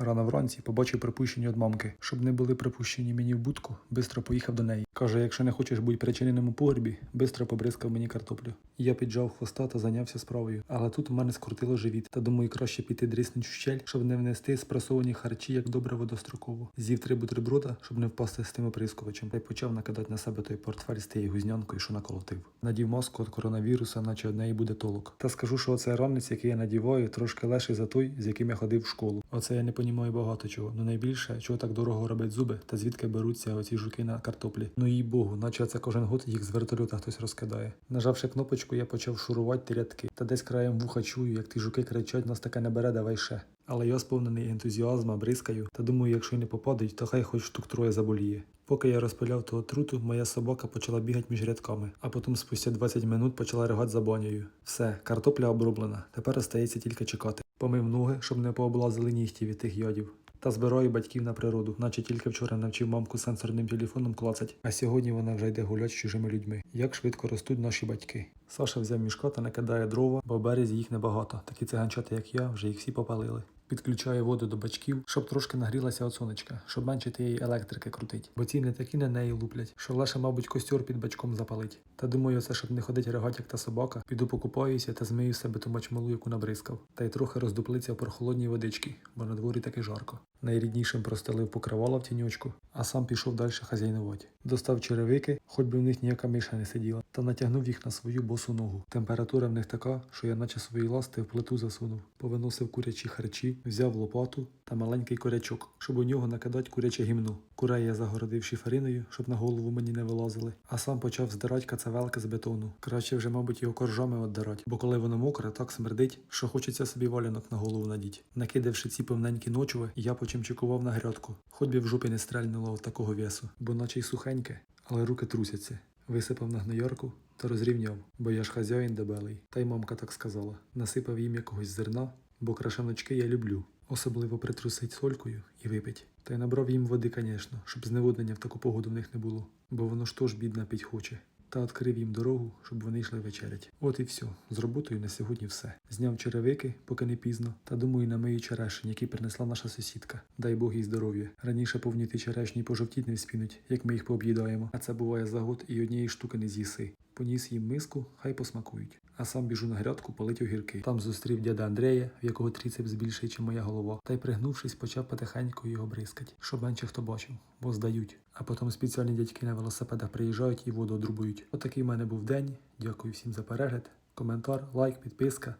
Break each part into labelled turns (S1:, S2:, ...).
S1: Рано вранці побачив припущені від мамки. Щоб не були припущені мені в будку, бистро поїхав до неї. Каже, якщо не хочеш бути причиненим у погрібі, бистро побризкав мені картоплю. Я піджав хвоста та зайнявся справою. Але тут у мене скрутило живіт, та думаю, краще піти дріснуть щель, щоб не внести спресовані харчі, як добре водостроково. З'їв три бутерброда, щоб не впасти з тим оприскувачем, та й почав накидати на себе той портфель з тією гузнянкою, що наколотив. Надів маску від коронавіруса, наче од неї буде толок. Та скажу, що оцей ранець, який я надіваю, трошки легший за той, з яким я ходив в школу. Оце я не понімаю багато чого. Ну найбільше, чого так дорого робить зуби, та звідки беруться оці жуки на картоплі. Ну їй богу, наче це кожен год їх з вертольота хтось розкидає. Нажавши кнопочку, я почав шурувати рядки, та десь краєм вуха чую, як ті жуки кричать, нас таке не бере, давай ще. Але я сповнений ентузіазма, бризкаю, та думаю, якщо й не попадуть, то хай хоч штук троє заболіє. Поки я розпиляв ту отруту, моя собака почала бігати між рядками, а потім спустя 20 минут почала ригати за банею. Все, картопля оброблена. Тепер остається тільки чекати. Помив ноги, щоб не пооблазили нігті від тих йодів. Та збираю батьків на природу, наче тільки вчора навчив мамку сенсорним телефоном клацать, а сьогодні вона вже йде гулять з чужими людьми. Як швидко ростуть наші батьки. Саша взяв мішка та накидає дрова, бо березі їх небагато. Такі циганчата, як я, вже їх всі попалили. Підключаю воду до бачків, щоб трошки нагрілася від сонечка, щоб менше тієї електрики крутить. Бо ці не такі на неї луплять, що лише, мабуть, костюр під бачком запалить. Та думаю, це щоб не ходить регать, як та собака, піду покупаюся та змию себе ту мачмалу, яку набризкав. Та й трохи роздуплиться в прохолодній водички, бо на дворі таки жарко. Найріднішим простелив покривало в тіньочку, а сам пішов далі хазяйнувати. Достав черевики, хоч би в них ніяка миша не сиділа, та натягнув їх на свою босу ногу. Температура в них така, що я наче свої ласти в плиту засунув. Повиносив курячі харчі, взяв лопату та маленький корячок, щоб у нього накидати куряче гімно. Курей я загородив шифериною, щоб на голову мені не вилазили, а сам почав здирати кацавелки з бетону. Краще вже, мабуть, його коржами віддирати, бо коли воно мокре, так смердить, що хочеться собі валянок на голову надіть. Накидавши ці повненькі ночови, я почимчикував на грядку. Хоч би в жопі не стрельнуло от такого весу, бо наче й сухеньке, але руки трусяться. Висипав на гноярку та розрівняв, бо я ж хазяїн дебелий. Та й мамка так сказала. Насипав їм якогось зерна, бо крашаночки я люблю. Особливо притрусить солькою і випить. Та й набрав їм води, звісно, щоб зневоднення в таку погоду в них не було, бо воно ж теж бідна пить хоче. Та відкрив їм дорогу, щоб вони йшли вечерять. От і все. З роботою на сьогодні все. Зняв черевики, поки не пізно, та думаю, намию черешень, які принесла наша сусідка. Дай Бог їй здоров'я. Раніше повніти черешні пожовтіть не вспінуть, як ми їх пооб'їдаємо. А це буває за год і однієї штуки не з'їси. Поніс їм миску, хай посмакують. А сам біжу на грядку полить огірки. Там зустрів дяда Андрея, в якого тріцепс більший, ніж моя голова, та й пригнувшись, почав потихеньку його бризкать, щоб менше хто бачив, бо здають. А потім спеціальні дядьки на велосипедах приїжджають і воду одрубують. Отакий в мене був день. Дякую всім за перегляд, коментар, лайк, підписка.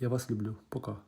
S1: Я вас люблю. Пока.